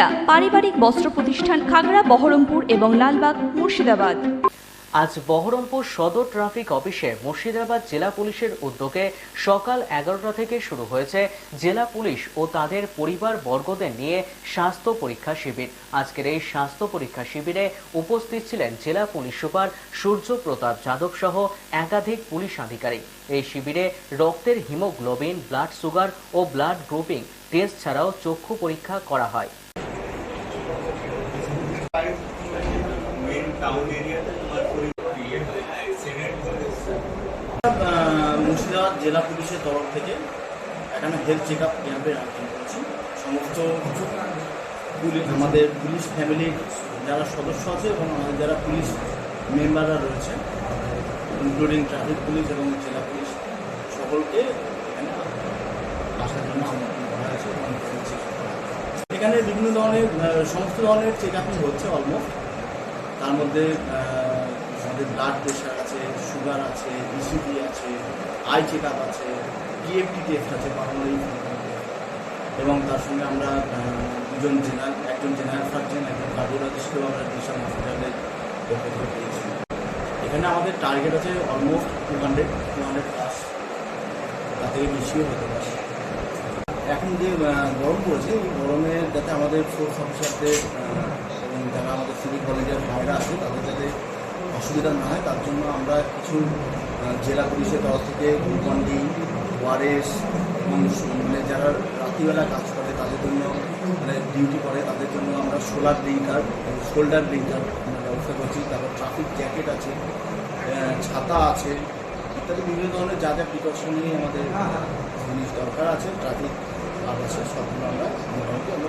সুনিতা পারিবারিক বস্ত্র প্রতিষ্ঠান খাগড়া, বহরমপুর এবং লালবাগ, মুর্শিদাবাদ। আজ বহরমপুর সদর ট্রাফিক অফিসে মুর্শিদাবাদ জেলা পুলিশের উদ্যোগে সকাল এগারোটা থেকে শুরু হয়েছে জেলা পুলিশ ও তাদের পরিবার বর্গদের নিয়ে স্বাস্থ্য পরীক্ষা শিবির। আজকের এই স্বাস্থ্য পরীক্ষা শিবিরে উপস্থিত ছিলেন জেলা পুলিশ সুপার সূর্য প্রতাপ যাদব সহ একাধিক পুলিশ আধিকারিক। এই শিবিরে রক্তের হিমোগ্লোবিন, ব্লাড সুগার ও ব্লাড গ্রুপিং টেস্ট ছাড়াও চক্ষু পরীক্ষা করা হয় মেন টাউন এরিয়াতে মুর্শিদাবাদ জেলা পুলিশের তরফ থেকে এখানে হেলথ চেক আপ ক্যাম্পের আয়োজন করেছি। সমস্ত পুলিশ, আমাদের পুলিশ ফ্যামিলির যারা সদস্য আছে এবং আমাদের যারা পুলিশ মেম্বাররা রয়েছে ইনক্লুডিং ট্রাফিক পুলিশ এবং জেলা পুলিশ সকলকে এখানে আসার জন্য আমন্ত্রণ করা হয়েছে এবং। এখানে বিভিন্ন ধরনের সমস্ত ধরনের চেক আপই হচ্ছে অলমোস্ট তার মধ্যে আমাদের ব্লাড প্রেশার আছে সুগার আছে ইসিজি আছে আই চেক আপ আছে পিএফটি টেস্ট আছে পারমারি এবং তার সঙ্গে আমরা দুজন জেনারেল একজন জেনারেল সার্জন একজন কার্ডিওলজিস্টকেও আমরা দিশা হসপিটালের পক্ষ পেয়েছি এখানে আমাদের টার্গেট আছে almost two hundred two hundred plus থেকে বেশিও হতে পারে। এখন যে গরম পড়েছে, এই গরমে যাতে আমাদের ফোর্স অফিসারদের যারা আমাদের সিভিল কলেজের ভাইরা আছে, তাদের যাতে অসুবিধা না হয়, তার জন্য আমরা কিছু জেলা পুলিশের তরফ থেকে গ্লুকন্ডি, ওয়ারেস, এবং মানে যারা রাত্রিবেলা কাজ করে, তাদের জন্য মানে ডিউটি করে, তাদের জন্য আমরা সোলার ড্রিঙ্কার শোল্ডার ড্রিঙ্কার আমরা ব্যবস্থা করছি। তারপর ট্রাফিক জ্যাকেট আছে ছাতা আছে, ইত্যাদি বিভিন্ন ধরনের যা যা প্রিকশনারি আমাদের জিনিস দরকার আছে ট্রাফিক আছে সবগুলো আমরা মোটামুটি আমরা